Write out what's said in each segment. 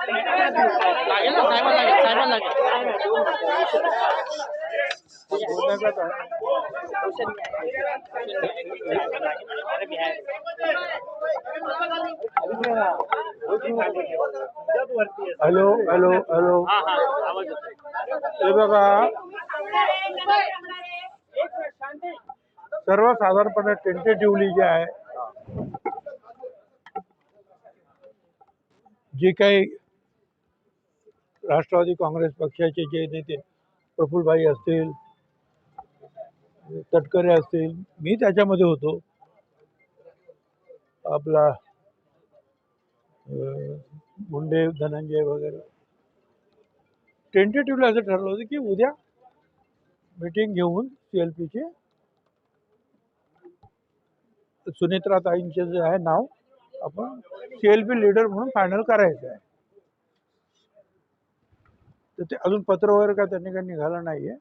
लागेल ना साहेबांना लागेल साहेबांना लागेल. Hello hello hello. हे बघा. सर्वसाधारणपणे टेंटेटिव्हली जे आहे जे काही राष्ट्रवादी काँग्रेस पक्षाचे जे नेते प्रफुल्लभाई असतील तटकरे असतील मी त्याच्यामध्ये होतो. आपला मुंडे धनंजय वगैरे. टेंटेटिव्हली असं ठरलं होतं की उद्या मीटिंग घेऊन सी एल पीचे सुनेत्रा ताईंचे जे आहे नाव आपण सी एल पी लीडर म्हणून फायनल करायचं आहे. तर ते अजून पत्र वगैरे काय त्यांनी काही निघालं नाही आहे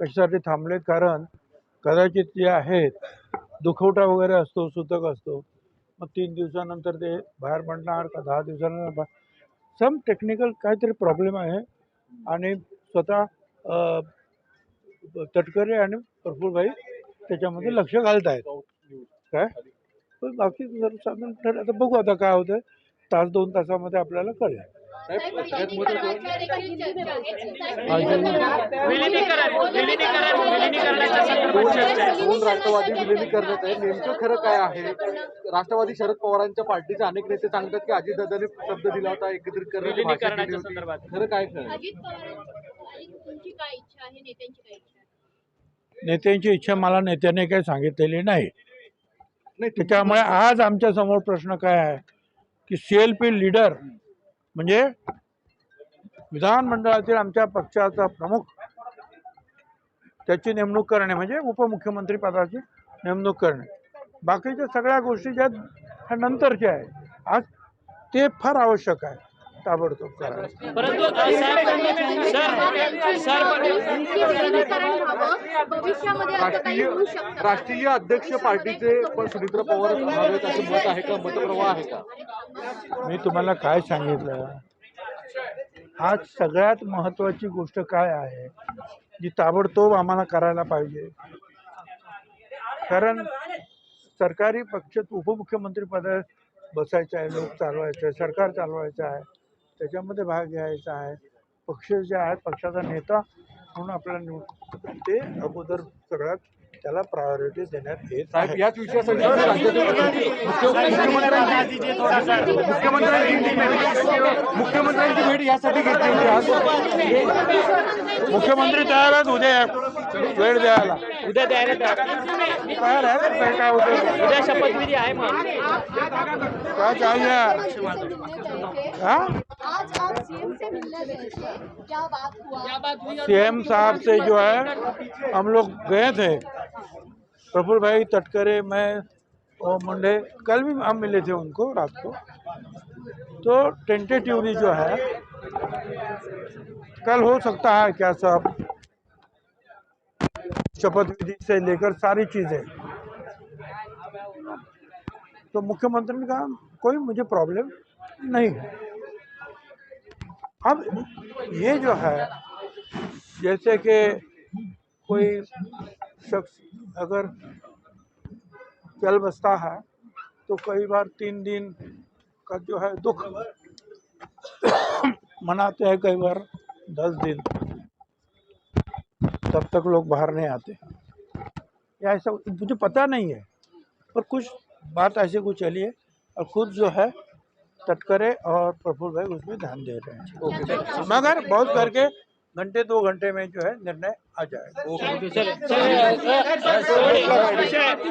कशासाठी थांबले कारण कदाचित जे आहेत दुखवटा वगैरे असतो सूतक असतो मग तीन दिवसानंतर ते बाहेर पडणार का दहा दिवसानंतर सम टेक्निकल काहीतरी प्रॉब्लेम आहे. आणि स्वतः अ, तटकरे आणि प्रफुल्लभाई त्याच्यामध्ये लक्ष घालत आहेत काय? पण बाकी सर्वसाधारण ठरलं आता बघू आता काय होतं तास दोन तासामध्ये आपल्याला कळेल. विलिनीकरण विलिनीकरण विलिनीकरणाच्या दोन राष्ट्रवादी विलिनी करण्यात आहे. नेमकं खरं काय आहे? राष्ट्रवादी शरद पवारांच्या पार्टीचे अनेक नेते सांगतात की अजितदादांनी शब्द दिला होता एकत्रित करण्याची भाषा केली विलिनीकरणाच्या होती. संदर्भात. खरं काय खरं? अजित पवारांची तुमची काय इच्छा आहे? नेत्यांची काय इच्छा आहे? नेत्यांची इच्छा मला नेत्याने काही सांगितलेली नाही. नाही त्याच्यामुळे आज आमच्यासमोर प्रश्न काय आहे? की सी एल पी लीडर म्हणजे विधानमंडळातील आमच्या पक्षाचा प्रमुख त्याची नेमणूक करणे म्हणजे उपमुख्यमंत्री पदाची नेमणूक करणे. बाकीच्या सगळ्या गोष्टी ज्या आहेत, ह्या नंतरच्या आहे आज ते फार आवश्यक आहे ताबडतोब राष्ट्रीय होऊ शकतं राष्ट्रीय अध्यक्ष पार्टीचे पण सुनित्रा पवार असं मत आहे का? मतप्रवाह आहे का? मी तुम्हाला काय सांगितलं? आज सगळ्यात महत्त्वाची गोष्ट काय आहे? जी ताबडतोब आम्हाला करायला पाहिजे. कारण सरकारी पक्ष उपमुख्यमंत्री पदा बसायचं आहे लोक चालवायचं आहे सरकार चालवायचं आहे त्याच्यामध्ये भाग घ्यायचा आहे. पक्ष जे आहेत पक्षाचा नेता म्हणून आपल्याला निवड ते अगोदर सगळ्यात त्याला प्रायोरिटी देण्यात येत साहेब याच विषयासाठी मुख्यमंत्र्यांची मुख्यमंत्र्यांची भेट यासाठी घेतली होती आज. मुख्यमंत्री तयार आहेत उद्या. वेळ द्यायला. उद्या द्यायला तयार. तयार आहे काय काय होतं उद्या शपथविधी आहे मग. काय चाहिए हाँ? आज आप सीएम से मिलने गए थे। क्या बात हुआ? सीएम साहब से जो है हम लोग गए थे। प्रफुल्ल भाई तटकरे, मैं और मुंडे, कल भी हम मिले थे उनको रात को। तो टेंटेटिवली जो है, कल हो सकता है क्या सब? शपथ विधि से लेकर सारी चीज़ें। तो मुख्यमंत्री ने कहा, कोई मुझे प्रॉब्लम नहीं है। अब ये जो है, जैसे कि कोई शख्स अगर चल बसता है तो कई बार तीन दिन का जो है दुख मनाते हैं कई बार दस दिन। तब तक लोग बाहर नहीं आते। या ऐसा मुझे पता नहीं है पर कुछ बात ऐसे कुछ चलिए और खुद जो है तटकरे और प्रफुल्ल भाई उसमें ध्यान दे रहे हैं। मगर बहुत करके घंटे दो घंटे में जो है निर्णय आ जाएगा।